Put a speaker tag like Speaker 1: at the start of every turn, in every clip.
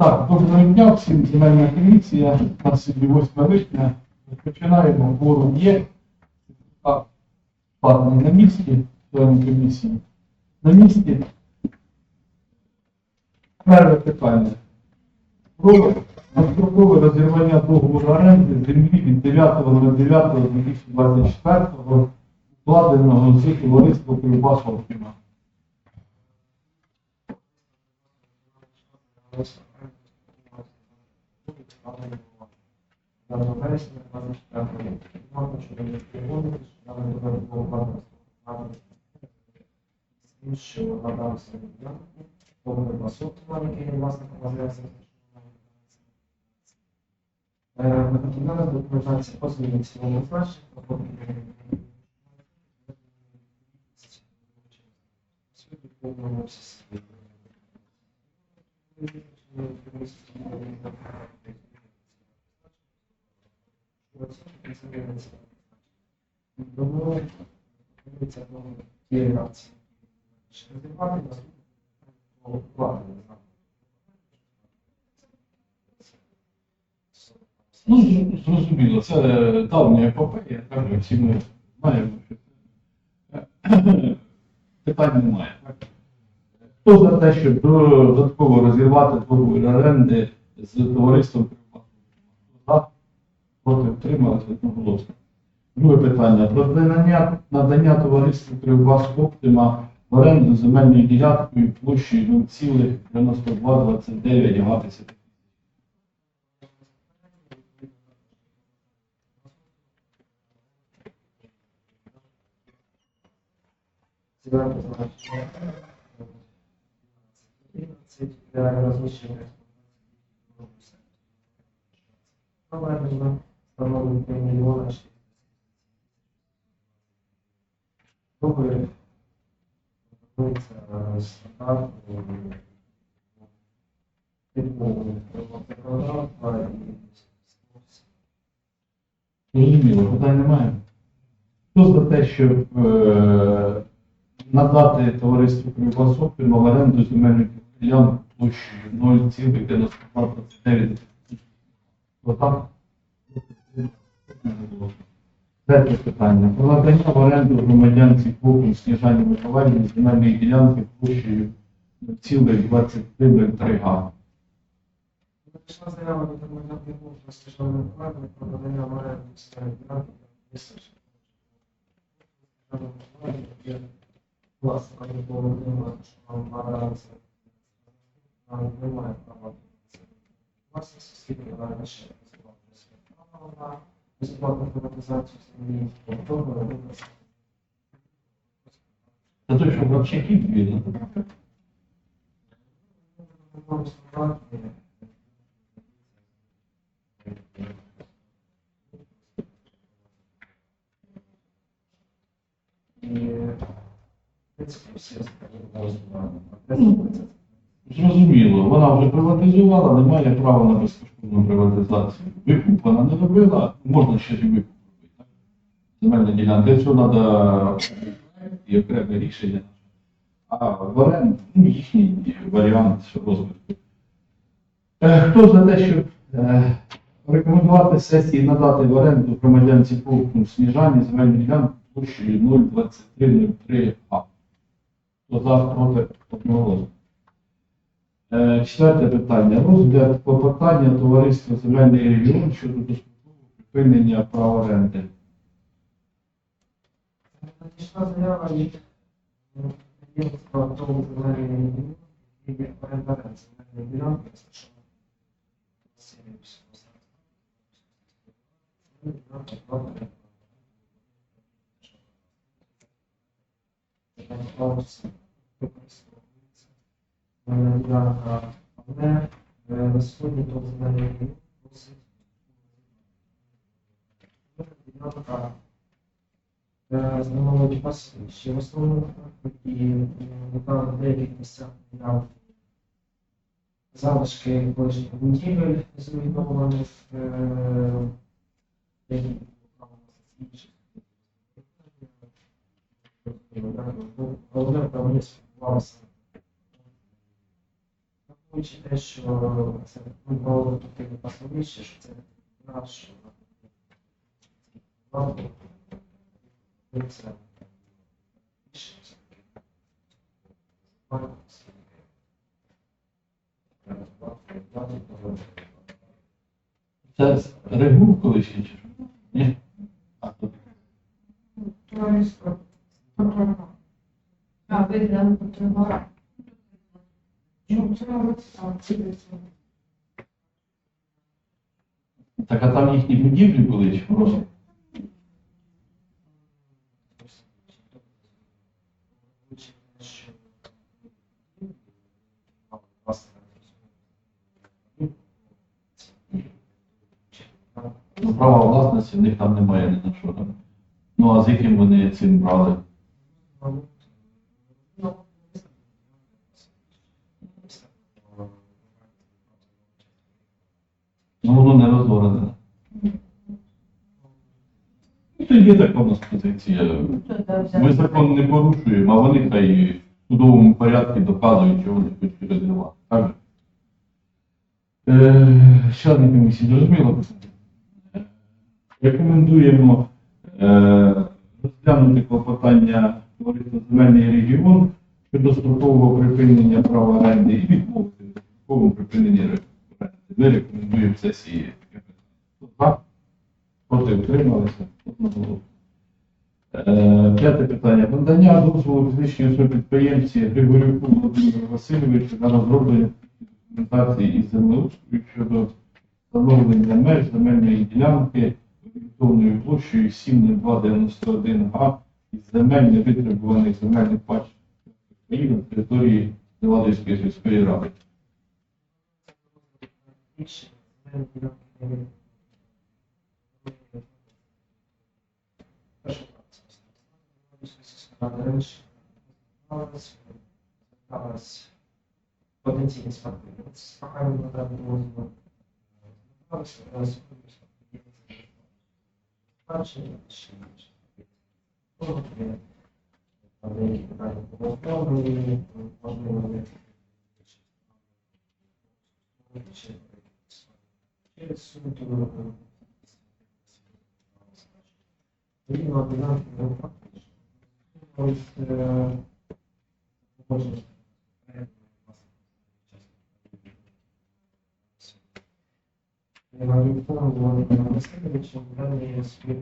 Speaker 1: Так, доброго дня, всім земельна комісія. У нас сьогодні 8 липня. Починаємо, форум є. Так, Пане на місці, члени комісії. На місці. Перше питання. Про дострокове розірвання договору оренди землі від 9.09.2024 вкладеного з товариства Кривбас Оптима.
Speaker 2: що надав собі ділянку, повний басок, який власник вважається. На документація по зміні цілому значення, Сьогодні повному обсязі. Тому це є реакція. Розвивати наступного плану.
Speaker 1: Ну, зрозуміло, це давня епопея, так, всі ми знаємо, що питань немає. Хто за те, щоб додатково розірвати договір оренди з товариством проти втрималися одноголосно. Друге питання. Про надання, надання товариству Кривбас Оптима в оренду земельною ділянкою площею 0,9229 га 10
Speaker 2: Зверху значення. Це для розміщення.
Speaker 1: Зрозуміло, питань немає. Хто за те, щоб е, надати товариству Кривбас в оренду земельних ділянок площею 0,9229? Хто так? Третє питання. Про надання в оренду громадянці Копін Сніжані Миколаївні земельної ділянки площею 0,2303 га.
Speaker 2: Надійшла заява від громадян Білорусі Священної вклади про надання в оренду земельної ділянки місцевого. Власне, не було немає, що нам наразі немає права. Власне, сусідні раніше ще право на безплатну приватизацію землі, повторно робити
Speaker 1: Це той, що Грабчаків вільно. Зрозуміло, вона вже приватизувала, не має права на безкоштовну приватизацію. Викуп вона не робила, можна ще й викуп робити. Земельна ділянка, якщо треба і окреме рішення. А в оренду, ну, їхній варіант розвитку. Е, Хто за те, щоб е, рекомендувати сесії надати в оренду громадянці Повкну Сніжані земельну ділянку площею 02303 А? Хто за, проти. Е, Четверте питання. Розгляд клопотання товариства Земельний регіон щодо дострокового припинення права оренди.
Speaker 2: Надійшла заява від підприємства «Тому земельної і орендарем земельної ділянки, розташованої в селі Психосердя. Клаус використовується. Е, Ділянка одне, е, на сьогодні то земельний регіон просить. Ділянка становить пасовище. В основному і в деяких місцях я залишки колишніх будівель зруйнованих, е, деякі інших. Головне управління спілкувалося. Враховуючи те, що це було таке пасовище, що це наш ладно, це більше все-таки. Ладно, все-таки. Треба платити, платити,
Speaker 1: Це Регур колишній чи що? Ні? А то
Speaker 3: Товариство Петро. А, вигляд Петро. Ну, це робиться там, цілиться.
Speaker 1: Так а там їхні будівлі були чи просто? Права власності в них там немає ні на що. Ну а з яким вони цим брали? Не розгорене. Ну, то є нас позиція. Ми закон не порушуємо, а вони хай в судовому порядку доказують, що вони хочуть розривати. Так? Е, члени комісії, зрозуміло? Е, Рекомендуємо е, розглянути клопотання товариства земельний регіон щодо строкового припинення права оренди і відмовити в строковому припиненні оренди. Ми рекомендуємо сесії. За? Проти утрималися? Е, П'яте питання. Надання дозволу фізичній особі підприємці Григорюку Володимиру Васильовичу на розроблення документації із землеустрою щодо встановлення меж земельної ділянки орієнтовною площею 70291 га із земель невитребуваних земельних пач України на території Ладойської сільської ради.
Speaker 2: Потенційні спадки. З проханням надати дозвіл. Зверталися, Бачення, ще інше. Ну, є. Там деякі питання було вправлені, можливо, не чи через суд е, Рівно не фактично. Орієнтовно Володимиром Васильовичем дані світ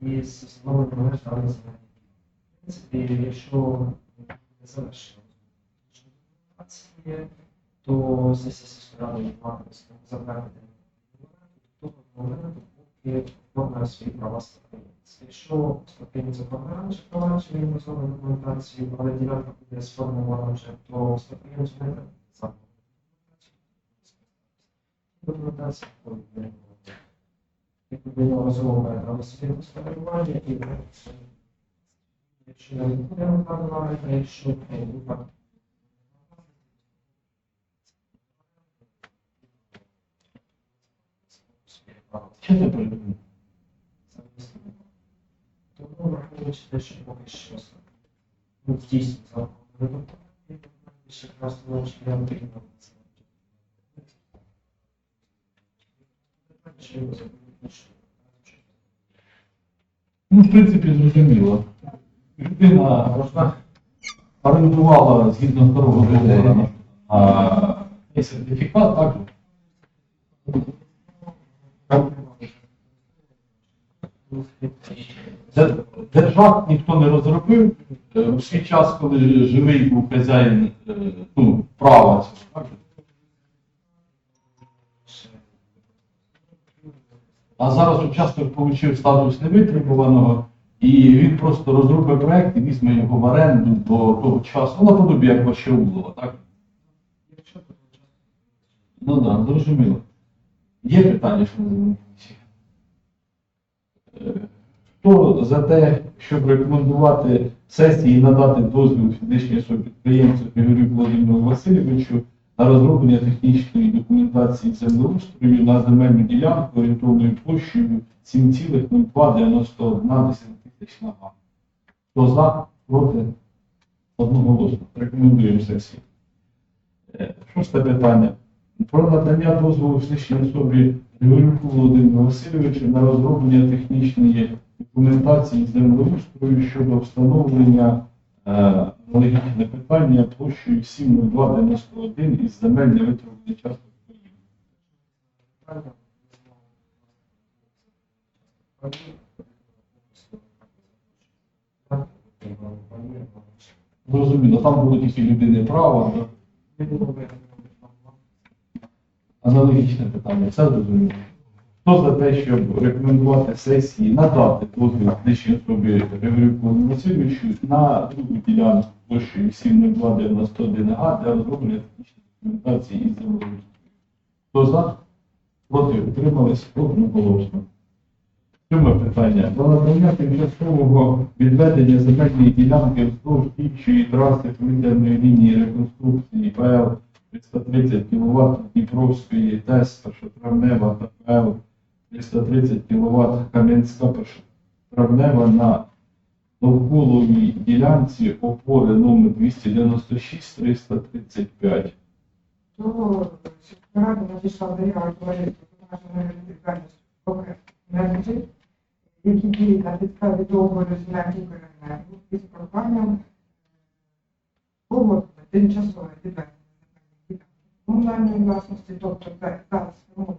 Speaker 2: і з встановленням меж даних земель. В принципі, якщо не завершено документації, то сесія сільської ради має затвердити до того моменту, поки оформляє свої права спадкоємець. Якщо спадкоємець оформляє вже права чи він розробив документацію, але ділянка буде сформована вже, то спадкоємець не буде сам документація буде якби нього розробляє право собі господарювання і Тому враховуючи те, що поки що дійсно закон ще раз ночі я отримав це.
Speaker 1: Ну, в принципі, зрозуміло. Людина орендувала згідно старого договору є сертифікат, так? Де- Держак ніхто не розробив. Е, У свій час, коли живий був хазяїн е, ну, права. А зараз учасник отримав статус невитребуваного, і він просто розробить проект і візьме його в оренду до того часу. Ну, наподобі як ваше Улова, так?
Speaker 2: Якщо то
Speaker 1: Ну так, да, зрозуміло. Є питання, що не Хто за те, щоб рекомендувати сесії і надати дозвіл фізичній особі підприємцю Григорію Володимиру Васильовичу на розроблення технічної документації землеустрою на земельну ділянку орієнтовною площею 7,0291 електрична гама. Хто за, проти, одноголосно. Рекомендуємо сесії. Е, Шосте питання. Про надання дозволу фізичній особі Григорюку Володимиру Васильовичу на розроблення технічної документації землеустрою щодо встановлення е, аналогічне питання площею 70291 із земель частки паїв.
Speaker 2: Правильно?
Speaker 1: Зрозуміло, там було тільки людини права, аналогічне питання, це зрозуміло. Хто за те, щоб рекомендувати сесії надати дозвіл особі Григорюку Васильовичу на другу ділянку площею 70291 га для розроблення технічної документації із землеустрою? Хто за? Проти утримались одноголосно. Сьоме питання. Про надання тимчасового відведення земельної ділянки вздовж діючої траси повітряної лінії реконструкції ПЛ 330 кВт Дніпровської ТЕС першотравнева та ПЛ 330 кВт Кам'янська першотравнева на довколовій ділянці опори номер 296 335.
Speaker 3: То ради надійшла заява товариства нашої відповідальності енергії, які діють на підставі договору з енергією із проханням погодити тимчасове відведення комунальної власності, тобто зараз сформовані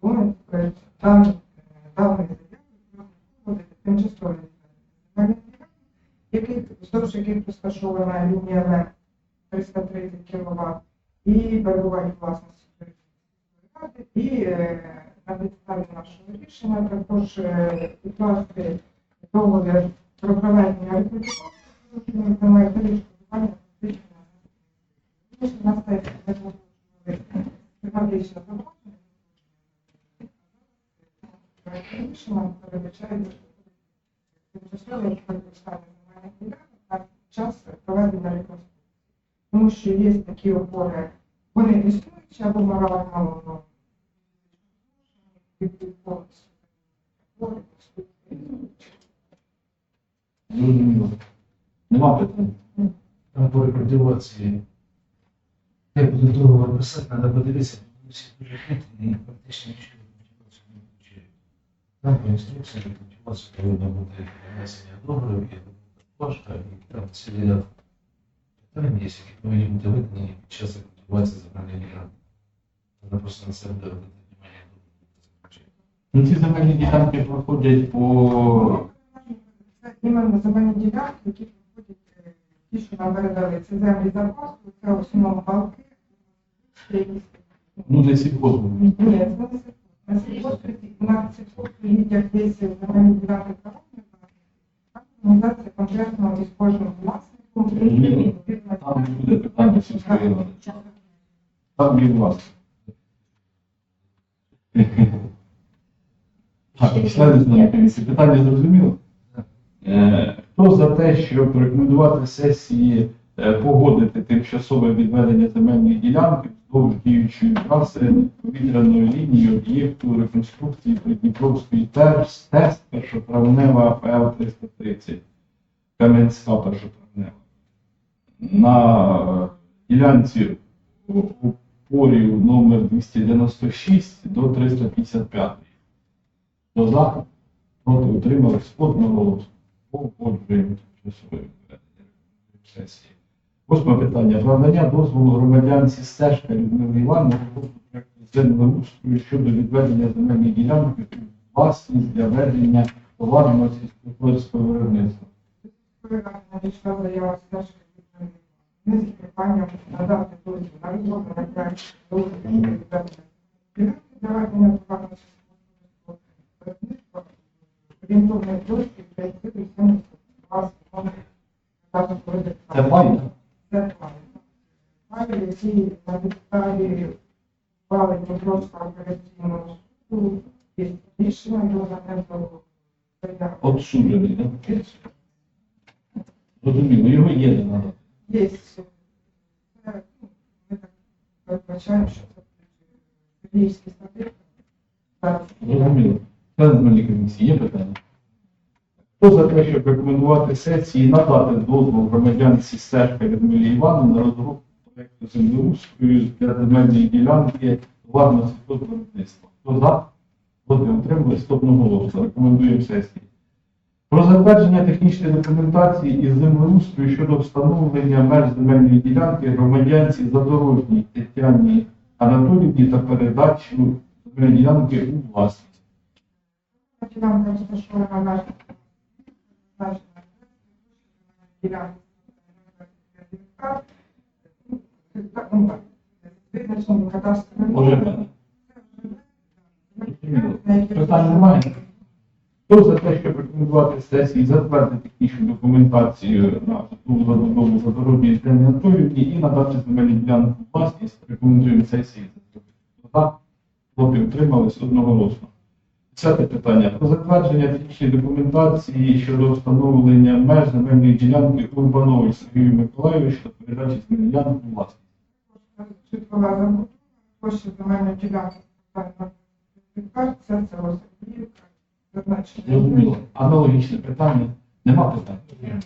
Speaker 3: вони е, дані е, даної заяви ділянок, яких вздовж яких розташована лінія В 330 кВт і перебувають власності. І е, на підставі нашого рішення також е, укласти договір про проведення рекрутування та відшкодування фактичного на сесії ми погоджували тематичне замовлення. Рішення передбачає тимчасове використання земельних ділянок на час проведення реконструкції. Тому що є такі опори, вони існуючі або морально.
Speaker 1: Зрозуміло. Нема питань.
Speaker 4: Там по рекультивації. Як буде договор писати, треба подивитися, бо всі дуже хитрі і практично нічого не. Там по інструкції рекультивація повинна бути внесення договорів, і кошта, і там цілий ряд питань є, які повинні бути видані під час рекультивації земельної ділянки. Треба просто на себе робити внимання до
Speaker 1: Ну, ці земельні ділянки проходять по
Speaker 3: Це іменно земельні ділянки, які проходять е, ті, що нам передали. Це землі запасу, це в основному балки. ще якісь,
Speaker 1: ну, не сільгоспу.
Speaker 3: Ні, це не сільгосп.
Speaker 1: Там не буде питання сільської. Там є власне. Так. Питання зрозуміло? Е, Хто за те, щоб рекомендувати сесії е, погодити тимчасове відведення земельної ділянки вздовж діючої траси повітряної лінії об'єкту реконструкції Придніпровської ТЕС, ТЕС першотравнева ПЛ 330, Кам'янська першотравнева. На ділянці опорів номер 296 до 355. До за, проти утримались одного погоджуємо часове сесії. Восьме питання. Про надання дозволу громадянці Стежка Людмили Івановни землеустрою щодо відведення земельної ділянки власність для ведення товарного сільськогосподарського виробництва.
Speaker 3: для ведення товарного виробництва. Орієнтовний досвід 570 власником
Speaker 1: Це?
Speaker 3: Це Файли, які на підставі ухвали Дніпровського операційного суду є рішення до загального
Speaker 1: Отсуджений, так? Розуміло, його є де надати.
Speaker 3: Є. Ми так передбачаємо, що це статут. Зараз.
Speaker 1: Зрозуміло. Член земельної комісії, є питання? Хто за те, щоб рекомендувати сесії надати дозвол громадянці Стежка Людмилі Івановні на розробку проєкту землеустрою для земельної ділянки товарного сільськогосподарства? Хто за? Проти утримались одноголосно. Рекомендуємо сесії. Про затвердження технічної документації із землеустрою щодо встановлення меж земельної ділянки громадянці Задорожній Тетяні Анатоліївні та передачу земельної ділянки у власність.
Speaker 3: Ділянка розташована на ділянка. Так, так. Визначені кадастрові
Speaker 1: Може,
Speaker 3: номери.
Speaker 1: Питань немає. Хто за те, щоб рекомендувати сесії затвердити технічну документацію на забудову Задорожній Тетяні Анатоліївні і надати земельні ділянки власність, рекомендуємо сесії. За? Проти утримались одноголосно. Десяте питання. Про затвердження технічної документації щодо встановлення меж земельної ділянки Урбанович Сергію Миколайовичу та передачі земельної у власність.
Speaker 3: Площа земельної ділянки, це
Speaker 1: Зрозуміло. Аналогічне питання. Нема питань.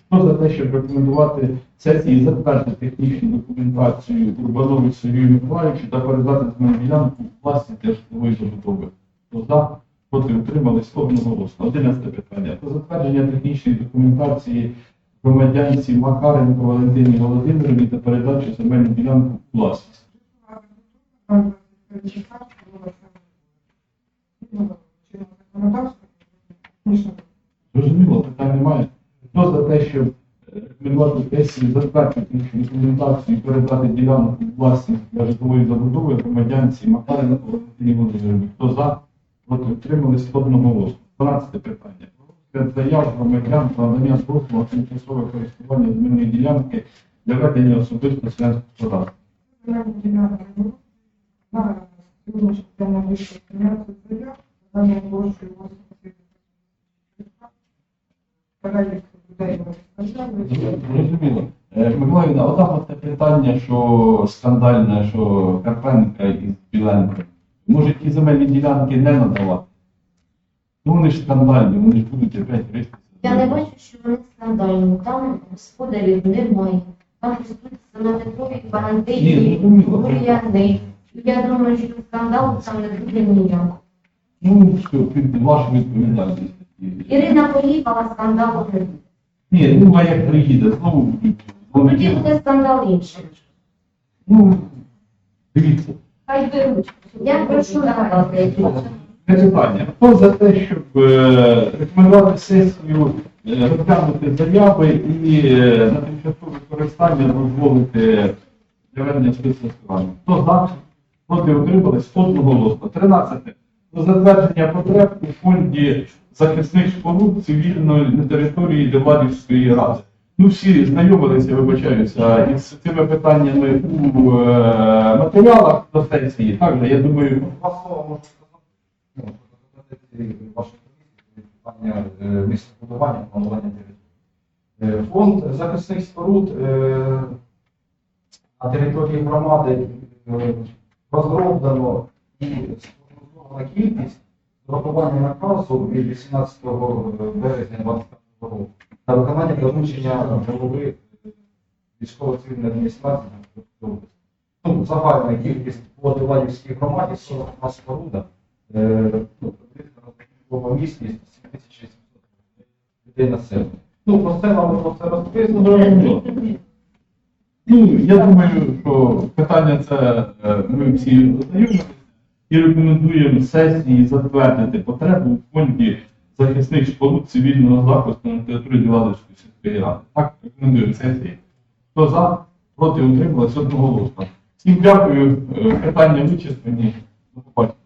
Speaker 1: Хто за те, щоб рекомендувати сесії затвердити технічну документацію Урбанович Сергію Миколаївичу та передати земельну ділянку у власність для житлової забудови? Хто за? Проти утримались одноголосно. Одинадцяте питання. Про затвердження технічної документації громадянці Макаренко Валентині Володимировні та передачу земельну ділянку власність. Зрозуміло, питань немає. Хто за те, щоб е, рекомендувати сесії затвердити документацію і передати ділянку власність для житлової забудови громадянці Макаренко Валентині Володимировні? Хто за? Проти утримались одноголосно. 12 питання. Розгляд заяв громадян про надання послуг на тимчасове користування земельної ділянки для ведення особистого селянського господарства.
Speaker 3: На сьогоднішній день надійшло 13 заяв, даною площею 80 Перелік людей ми.
Speaker 1: Зрозуміло. Миколаївна, отак от те питання, що скандальне, що Карпенка із Біленко. Може ті земельні ділянки не надавати? Ну вони ж скандальні, вони ж будуть опять гристися.
Speaker 5: Я не бачу, що вони скандальні. Там господарів немає. Там ростуться на Петрові
Speaker 1: Ні,
Speaker 5: бур'яни. Я думаю, що скандалу там не буде ніякого.
Speaker 1: Ну, все, під вашу відповідальність.
Speaker 5: Ірина поїхала, скандалу не буде.
Speaker 1: Ні, ну а як приїде, знову будуть
Speaker 5: Тоді буде скандал інший.
Speaker 1: Ну, дивіться.
Speaker 5: Хай беруть. Я прошу.
Speaker 1: Це питання. Хто за те, щоб е, рекомендувати сесію е, розглянути заяви і е, на тимчасове використання дозволити для ведення? Хто за? Проти утримались? Одноголосно. 13. Про затвердження потреб у фонді захисних споруд цивільної на території Девладівської ради. Ну, всі знайомилися, вибачаюся, із цими питаннями у е, матеріалах до сесії. Також, я думаю.
Speaker 6: Ну, комісії, питання е, містобудування, планування території. Е, Фонд захисних споруд е, на території громади розроблено і спрогнозована кількість з урахуванням наказу від 18 березня 2025 року та виконання доручення голови військово-цивільної адміністрації області. Ну, загальна кількість по Девладівській громаді 41 споруда, е, ну, приблизно місцевість 7800 людей населення. Ну, про це вам про це розписано.
Speaker 1: Ну, я думаю, що питання це е, ми всі знайомилися і рекомендуємо сесії затвердити потребу у фонді захисних споруд цивільного захисту на території Діладовської сільської ради. Так, рекомендую сесії. Хто за, проти утрималися одноголосно. Всім дякую, е, питання вичислені. До побачення.